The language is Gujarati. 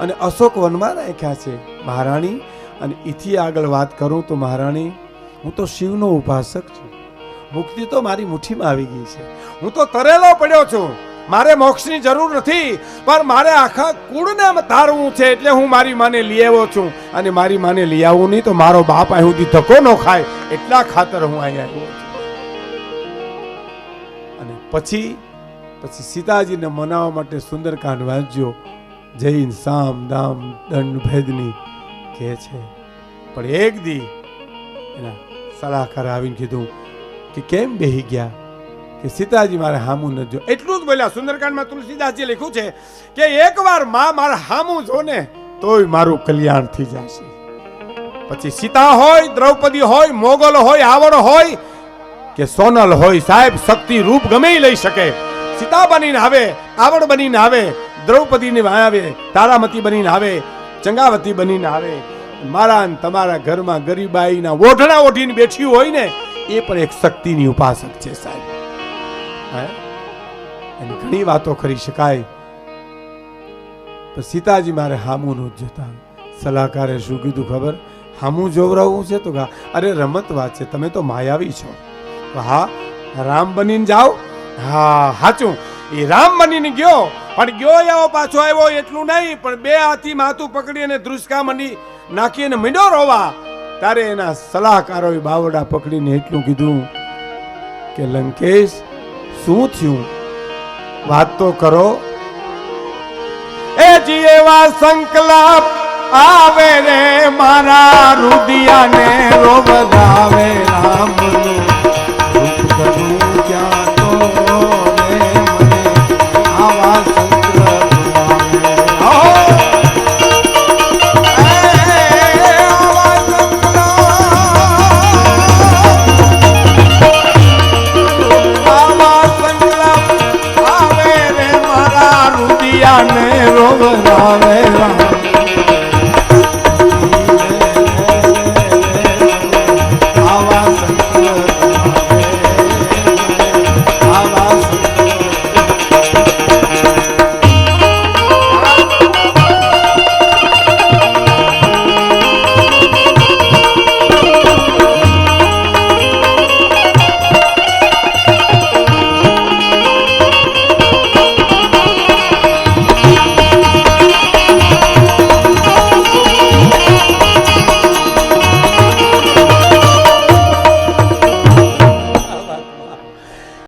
અને અશોક વનમાં રાખ્યા છે. મહારાણી, અને એથી આગળ વાત કરું તો મહારાણી, હું તો શિવનો ઉપાસક છું. મુક્તિ તો મારી મુઠ્ઠીમાં આવી ગઈ છે. હું તો તરેલો પડ્યો છું. મારે મોક્ષની જરૂર નથી, પણ મારે આખા કુળને તારવું છે એટલે હું મારી માને લઈ આવ્યો છું. અને મારી માને લઈ આવું નહીં તો મારો બાપ અહીં સુધી ધક્કો ન ખાય, એટલા ખાતર હું અહીંયા આવ્યો છું. અને પછી પછી સીતાજીને મનાવવા માટે સુંદરકાંડ વાંચ્યો. જૈન, સામ, દામ, દંડ, ભેદની કહે છે. પણ એક દી એના સલાહકાર આવીને કીધું કે કેમ બેહી ગયા? કે સીતાજી મારે હામું ન જો. એટલું જ બોલ્યા સુંદરકાંડમાં તુલસીદાસજી લખ્યું છે કે એકવારમાં મારા હામું જો ને તોય મારું કલ્યાણ થઈ જશે. પછી સીતા હોય, દ્રૌપદી હોય, મોગલ હોય, આવડ હોય, કે સોનલ હોય, સાહેબ, શક્તિ રૂપ ગમે લઈ શકે. સીતા બનીને આવે, આવડ બનીને આવે દ્રૌપદીને આવે, તારામતી બનીને આવે, ચંગાવતી બનીને આવે. મારા તમારા ઘરમાં ગરીબાઈના ઓઢણા ઓઢીને બેઠી હોય ને, એ પણ એક શક્તિની ઉપાસક છે સાહેબ. એની ઘણી વાતો કરી શકાય. સીતાજી મારે હામું જ જોતા. સલાહકારે શું કીધું ખબર? હામું જોવરાવું છે તો અરે રમત વાત છે, તમે તો માયાવી છો. હા, રામ બનીને જાઓ. હા સાચું એ રામ બનીને ગયો. પણ ગયો એવો પાછો આવ્યો એટલું નહીં, પણ બે હાથી માથું પકડી અને ધ્રુસકા મંડી નાખી અને મીંડો રોવા. ત્યારે એના સલાહકારોએ બાવડા પકડીને એટલું કીધું કે, લંકેશ, શું થયું? વાત તો કરો. એ જીએવા સંકલ્પ આવે રે, મારા રુદિયાને રોવરાવે રામનું રૂપ સંકલ્પ આવે